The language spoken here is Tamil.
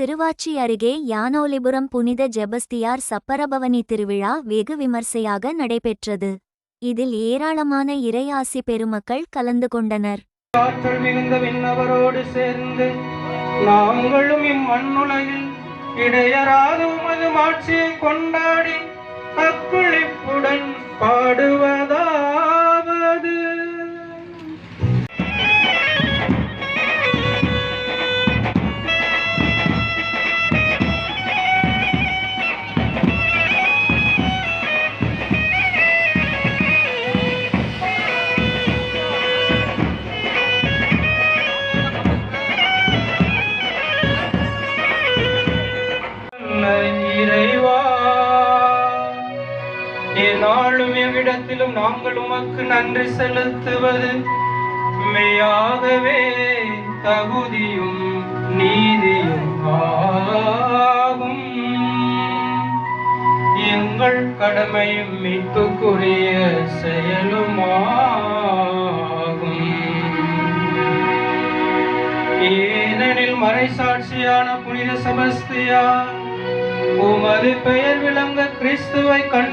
சிறுவாச்சி அருகே யானோலிபுரம் புனித ஜெபஸ்தியார் சப்பரபவனி திருவிழா வெகு விமர்சையாக நடைபெற்றது. இதில் ஏராளமான இறையாசி பெருமக்கள் கலந்து கொண்டனர். ஆற்றல் மிகுந்த விண்ணவரோடு சேர்ந்து நாங்களும் இம்மண்ணுலகில் இடையராத உமது மாட்சியை கொண்டாடி நாளும் எவ்விடத்திலும் நாங்கள் உமக்கு நன்றி செலுத்துவது. உண்மையாகவே தகுதியும் நீதியும் ஆகும். எங்கள் கடமையும் மீட்புக்குரிய செயலுமாகும். ஏனெனில் மறைசாட்சியான புனித சமஸ்தியா உமது பெயர் விளங்க கிறிஸ்துவை கண்டு